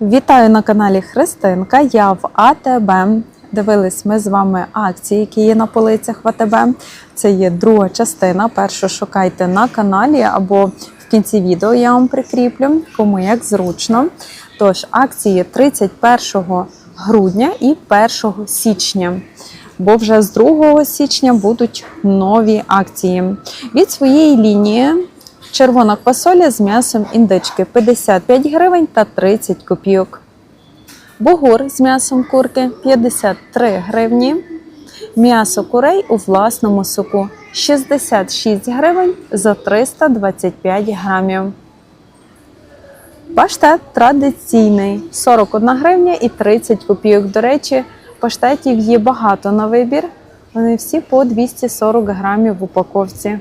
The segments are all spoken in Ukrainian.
Вітаю на каналі Христинка. Я в АТБ. Дивились ми з вами акції, які є на полицях в АТБ. Це є друга частина. Першу шукайте на каналі або в кінці відео я вам прикріплю, кому як зручно. Тож, акції 31 грудня і 1 січня. Бо вже з 2 січня будуть нові акції. Від своєї лінії червона квасоля з м'ясом індички 55 гривень та 30 копійок. Бугур з м'ясом курки 53 гривні. М'ясо курей у власному соку 66 гривень за 325 грамів. Паштет традиційний 41 гривня і 30 копійок. До речі, паштетів є багато на вибір. Вони всі по 240 грамів в упаковці.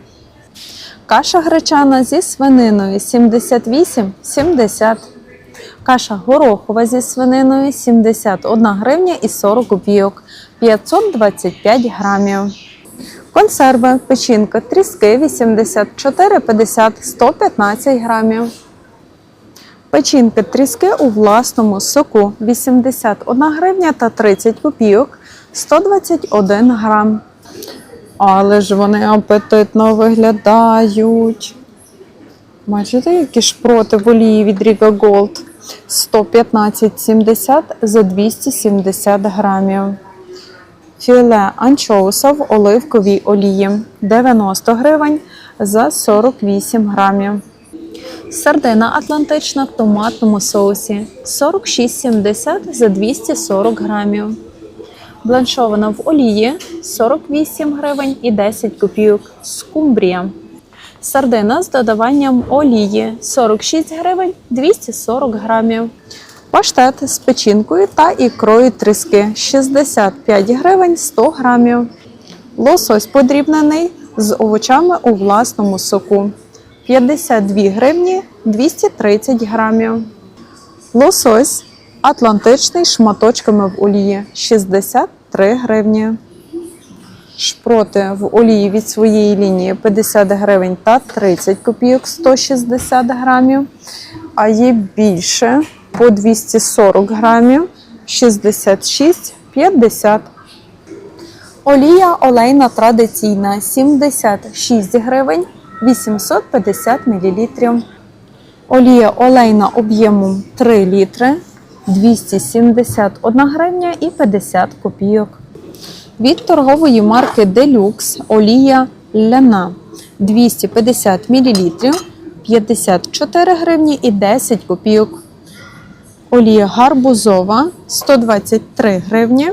Каша гречана зі свининою 78,70. Каша горохова зі свининою 71 гривня і 40 копійок 525 грамів. Консерви, печінка, тріски 84,50 115 грамів. Печінки тріски у власному соку 81 гривня та 30 копійок 121 грам. Але ж вони апетитно виглядають. Бачите, які шпроти в олії від Ріга Голд 115,70 за 270 грамів. Філе анчоуса в оливковій олії 90 гривень за 48 грамів. Сардина атлантична в томатному соусі 46,70 за 240 грамів. Бланшована в олії 48 гривень і 10 копійок. Скумбрія. Сардина з додаванням олії 46 гривень 240 грамів. Паштет з печінкою та ікрою тріски 65 гривень 100 грамів. Лосось подрібнений з овочами у власному соку 52 гривні 230 грамів. Лосось атлантичний шматочками в олії 63 гривні. Шпроти в олії від своєї лінії 50 гривень та 30 копійок 160 грамів. А є більше по 240 грамів 66,50. Олія олейна традиційна 76 гривень 850 мл. Олія олейна об'ємом 3 літри 271 гривня і 50 копійок. Від торгової марки Deluxe олія ляна 250 мл 54 гривні і 10 копійок. Олія гарбузова 123 гривні.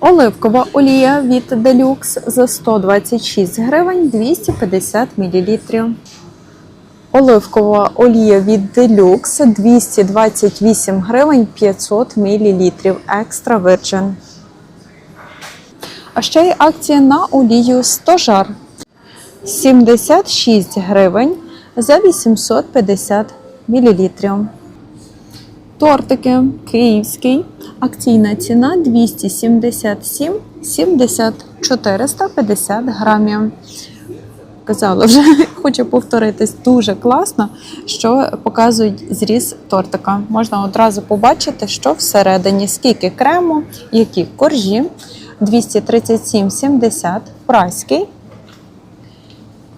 Оливкова олія від Deluxe за 126 гривень 250 мл. Оливкова олія від Deluxe 228 гривень 500 мл. Екстра Virgin. А ще є акція на олію стожар 76 гривень за 850 мл. Тортики київський. Акційна ціна 277,70 450 грамів. Казала вже, хочу повторитись, дуже класно, що показують зріз тортика. Можна одразу побачити, що всередині, скільки крему, які коржі. 237,70 праський.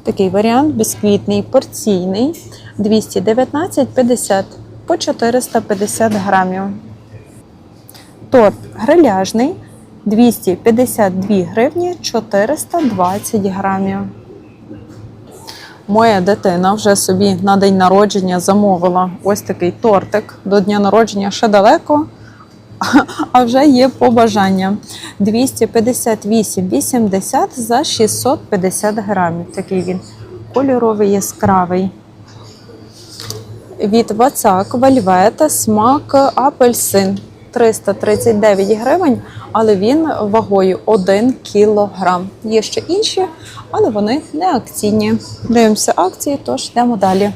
Такий варіант бісквітний, порційний. 219,50 по 450 грамів. Торт гриляжний 252 гривні 420 грамів. Моя дитина вже собі на день народження замовила ось такий тортик. До дня народження ще далеко, а вже є побажання. 258,80 за 650 грамів. Такий він кольоровий яскравий. Від Вацак Вельвет смак апельсин 339 гривень, але він вагою 1 кілограм. Є ще інші, але вони не акційні. Дивимося акції, тож йдемо далі.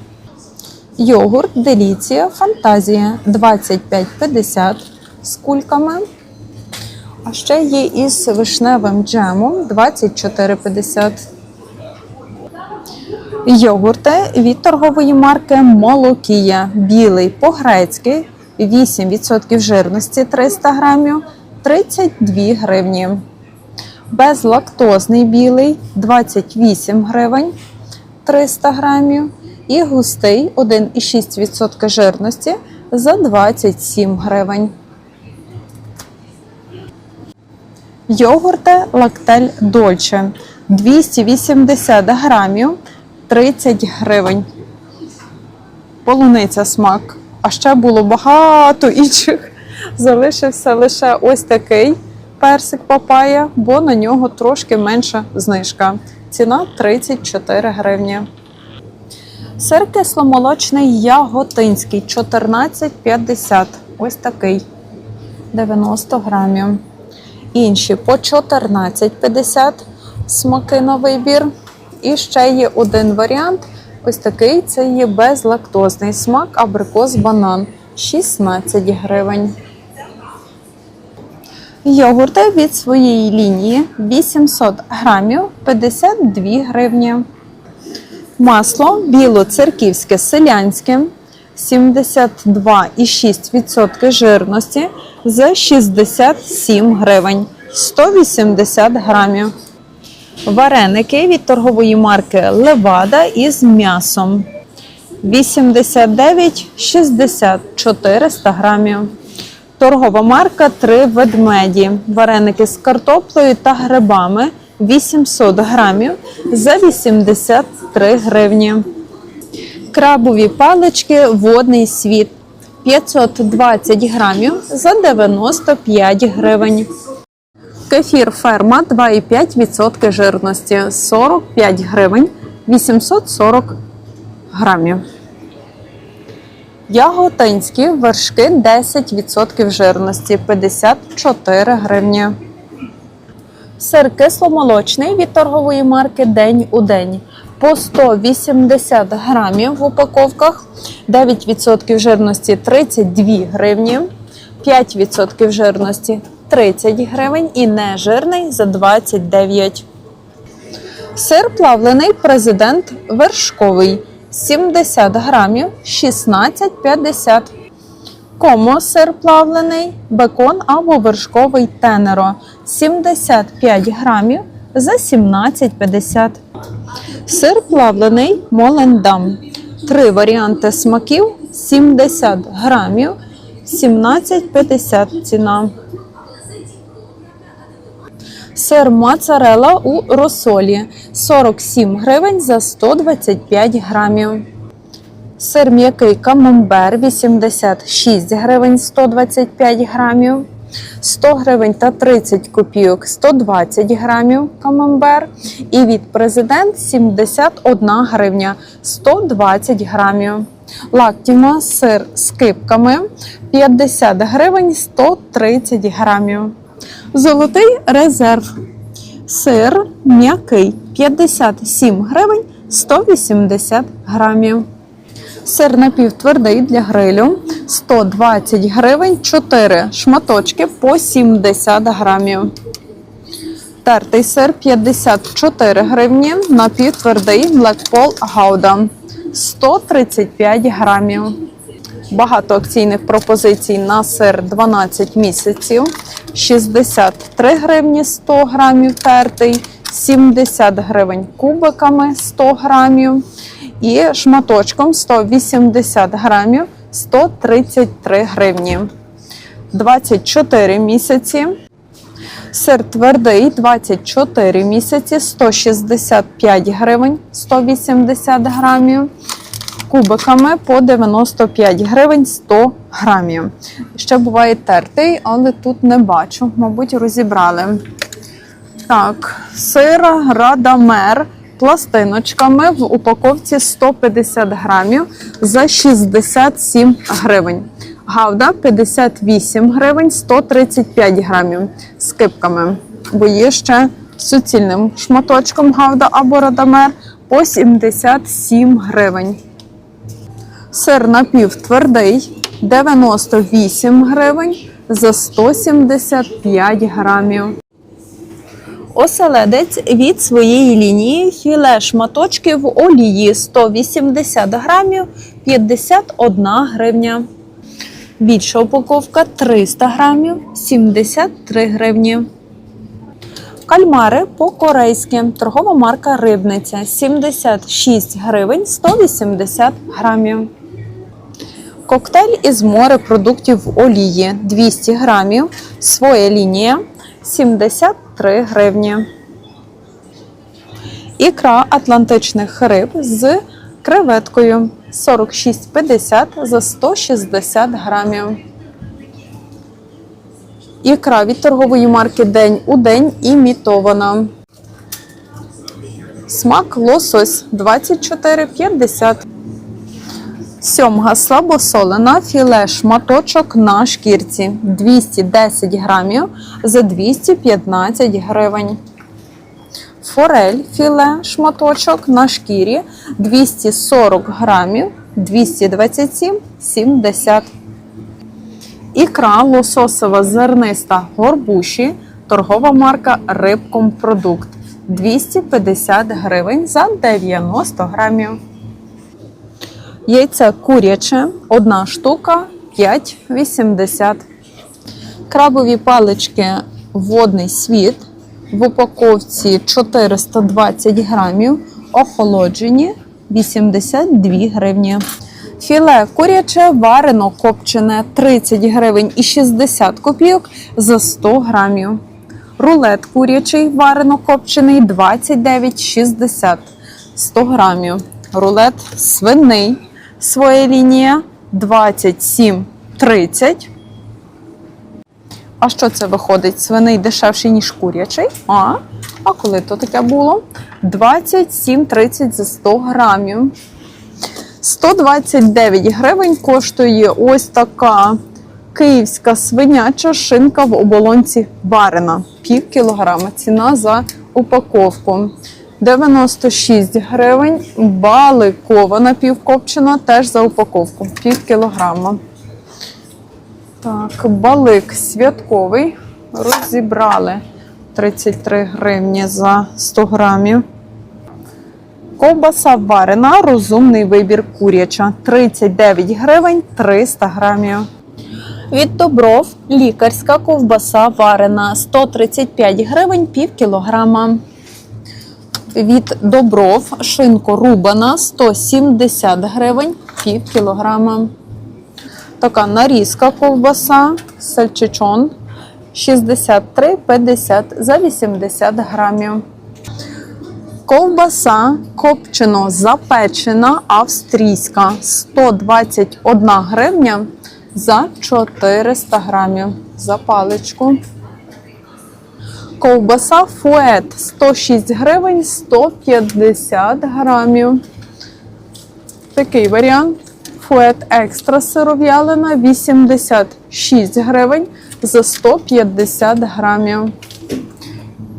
Йогурт Деліція Фантазія 25,50 з кульками. А ще є із вишневим джемом 24,50. Йогурти від торгової марки Молокія. Білий по-грецьки 8% жирності 300 грамів 32 гривні. Безлактозний білий 28 гривень 300 грамів. І густий 1,6% жирності за 27 гривень. Йогурти Лактель Дольче 280 грамів 30 гривень. Полуниця смак. А ще було багато інших. Залишився лише ось такий персик папая, бо на нього трошки менша знижка. Ціна 34 гривні. Сир кисломолочний яготинський 14,50. Ось такий 90 грамів. Інші по 14,50 смаки на вибір. І ще є один варіант. Ось такий це є безлактозний смак абрикос банан 16 гривень. Йогурти від своєї лінії 800 грамів 52 гривні. Масло білоцерківське селянське 72,6% жирності за 67 гривень 180 грамів. Вареники від торгової марки Левада із м'ясом 89,60 400 грамів. Торгова марка Три ведмеді. Вареники з картоплею та грибами 800 грамів за 83 гривні. Крабові палички Водний світ 520 грамів за 95 гривень. Кефір ферма 2,5% жирності 45 гривень 840 грамів. Яготинські вершки 10% жирності 54 гривні. Сир кисломолочний від торгової марки День у день по 180 грамів в упаковках, 9% жирності 32 гривні, 5% жирності 30 гривень і нежирний за 29. Сир плавлений президент вершковий 70 грамів 16,50. Комо сир плавлений, бекон або вершковий тенеро 75 грамів за 17,50. Сир плавлений молендам. Три варіанти смаків 70 грамів 17,50 ціна. Сир моцарелла у розсолі 47 гривень за 125 грамів. Сир м'який камамбер 86 гривень 125 грамів. 100 гривень та 30 копійок 120 грамів камамбер. І від президент 71 гривня 120 грамів. Лактіма сир з кипками 50 гривень 130 грамів. Золотий резерв. Сир м'який 57 гривень 180 грамів. Сир напівтвердий для грилю 120 гривень 4 шматочки по 70 грамів. Тертий сир 54 гривні, напівтвердий Blackpool Gouda 135 грамів. Багато акційних пропозицій на сир 12 місяців. 63 гривні 100 грамів тертий, 70 гривень кубиками 100 грамів і шматочком 180 грамів 133 гривні. 24 місяці. Сир твердий 24 місяці 165 гривень 180 грамів. Кубиками по 95 гривень 100 грамів. Ще буває тертий, але тут не бачу. Мабуть, розібрали. Так, сир Радамер пластиночками в упаковці 150 грамів за 67 гривень. Гавда 58 гривень 135 грамів з кипками. Бо є ще суцільним шматочком гавда або радамер по 77 гривень. Сир напівтвердий 98 гривень за 175 грамів. Оселедець від своєї лінії філе шматочки в олії 180 грамів 51 гривня. Більша упаковка 300 грамів 73 гривні. Кальмари по-корейськи. Торгова марка Рибниця 76 гривень 180 грамів. Коктейль із морепродуктів олії 200 грамів. Своя лінія 73 гривні. Ікра атлантичних риб з креветкою 46,50 за 160 грамів. Ікра від торгової марки День у день імітована. Смак лосось 24,50. Сьомга слабосолена, філе шматочок на шкірці 210 грамів за 215 гривень. Форель філе шматочок на шкірі 240 грамів 227,70. Ікра лососова зерниста горбуші, торгова марка Рибкомпродукт 250 гривень за 90 грамів. Яйце куряче, одна штука 5,80. Крабові палички водний світ в упаковці 420 грамів, охолоджені 82 гривні. Філе куряче варено копчене 30 гривень і 60 копійок за 100 грамів. Рулет курячий варено копчений 29,60 100 грамів. Рулет свиний своя лінія 27,30. А що це виходить? Свиний дешевший, ніж курячий? А, а коли то таке було? 27,30 за 100 грамів. 129 гривень коштує ось така київська свиняча шинка в оболонці варена. Пів кілограма. Ціна за упаковку. 96 гривень. Баликова напівкопчена теж за упаковку. Пів кілограма. Так, балик святковий. Розібрали 33 гривні за 100 грамів. Ковбаса варена, розумний вибір куряча 39 гривень 300 грамів. Від Добров лікарська ковбаса варена 135 гривень пів кілограма. Від Добров шинко рубана 170 гривень пів кілограма. Така нарізка ковбаса, сальчичон 63,50 за 80 грамів. Ковбаса копчено запечена австрійська 121 гривня за 400 грамів за паличку. Ковбаса фует 106 гривень 150 грамів. Такий варіант. Фует екстра сиров'ялина 86 гривень за 150 грамів.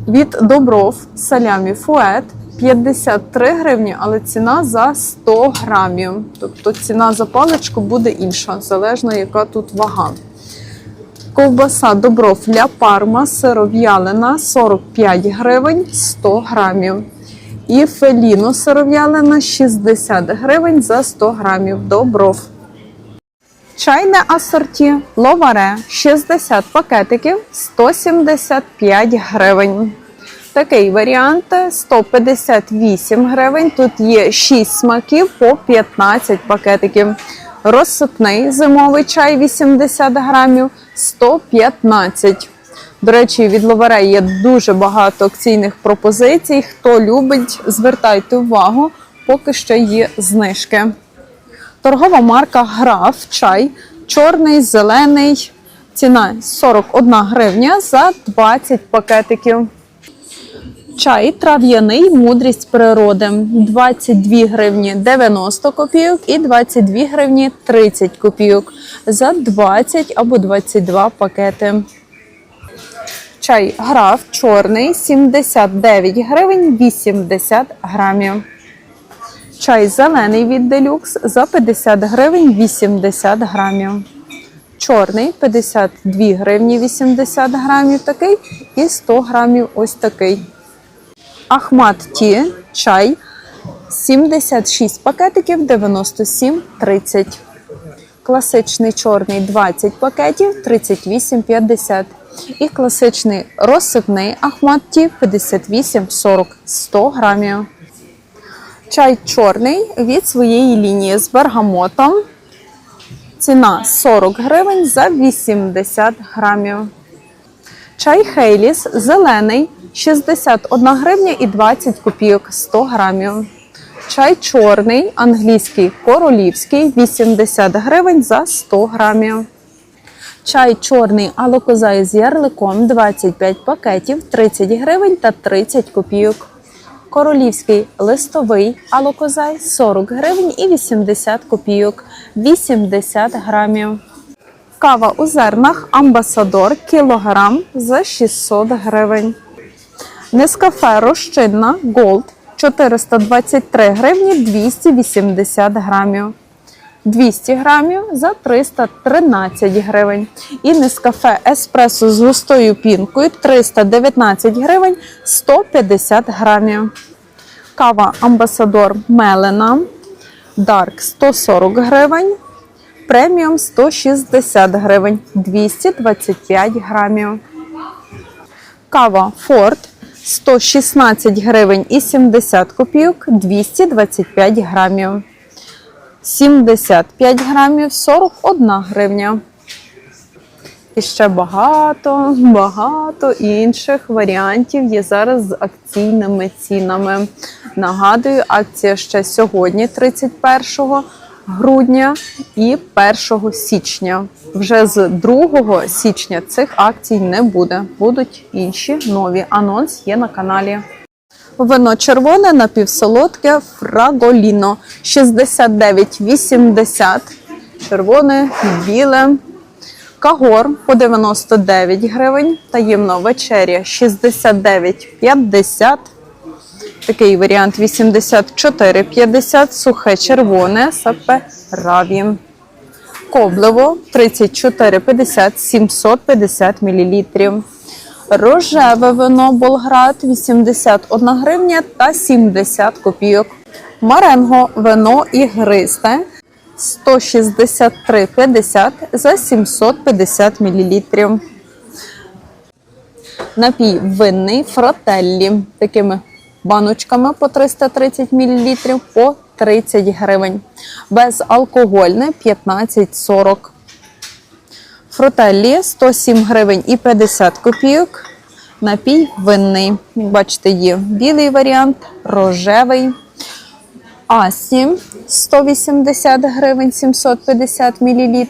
Від Добров салямі фует 53 гривні, але ціна за 100 грамів. Тобто ціна за паличку буде інша, залежно яка тут вага. Ковбаса Добров ля парма сиров'ялина 45 гривень 100 грамів. І феліно сиров'ялина 60 гривень за 100 грамів. Добров. Чайне асорті ловаре 60 пакетиків 175 гривень. Такий варіант 158 гривень. Тут є 6 смаків по 15 пакетиків. Розсипний зимовий чай 80 грамів 115. До речі, від ловаре є дуже багато акційних пропозицій. Хто любить, звертайте увагу, поки ще є знижки. Торгова марка Граф чай. Чорний, зелений. Ціна 41 гривня за 20 пакетиків. Чай трав'яний мудрість природи 22 гривні 90 копійок і 22 гривні 30 копійок за 20 або 22 пакети. Чай граф чорний 79 гривень 80 грамів. Чай зелений від делюкс за 50 гривень 80 грамів. Чорний 52 гривні 80 грамів такий і 100 грамів ось такий. Ахмат Ті чай 76 пакетиків 97,30. Класичний чорний 20 пакетів 38,50. І класичний розсипний Ахмат-Ті 58,40 100 грамів. Чай чорний від своєї лінії з бергамотом. Ціна 40 гривень за 80 грамів. Чай Хейліс зелений 61 гривня і 20 копійок 100 грамів. Чай чорний англійський королівський 80 гривень за 100 грамів. Чай чорний алокозай з ярликом 25 пакетів 30 гривень та 30 копійок. Королівський листовий алокозай 40 гривень і 80 копійок 80 грамів. Кава у зернах Амбасадор кілограм за 600 гривень. Нескафе розчинна Gold 423 гривні 280 грамів. 200 грамів за 313 гривень. І Нескафе Еспресо з густою пінкою 319 гривень 150 грамів. Кава Амбасадор Мелена Дарк 140 гривень. Преміум 160 гривень 225 грамів. Кава Форд 116 гривень і 70 копійок 225 грамів. 75 грамів 41 гривня. І ще багато, багато інших варіантів є зараз з акційними цінами. Нагадую, акція ще сьогодні, 31 грудня і 1 січня. Вже з 2 січня цих акцій не буде. Будуть інші нові. Анонс є на каналі. Вино червоне напівсолодке Фраголіно 69,80. Червоне, біле. Кагор по 99 гривень. Таємно вечеря 69,50. Такий варіант 84,50. Сухе червоне сапе раві. Коблево 34,50 750 мл. Рожеве вино Болград 81 гривня та 70 копійок. Маренго вино ігристе 163,50 за 750 мл. Напій винний фрателлі такими баночками по 330 мл по 30 гривень. Безалкогольне 15,40. Фрутеллі 107 гривень і 50 копійок. Напій винний. Бачите, є білий варіант, рожевий. Асі 180 гривень 750 мл.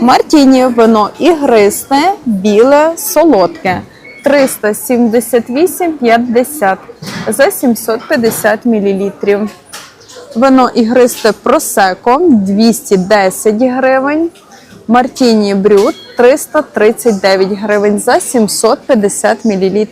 Мартіні вино ігристе, біле, солодке 378,50 за 750 мл. Вино ігристе просеко 210 гривень. Мартіні брют 339 гривень за 750 мл.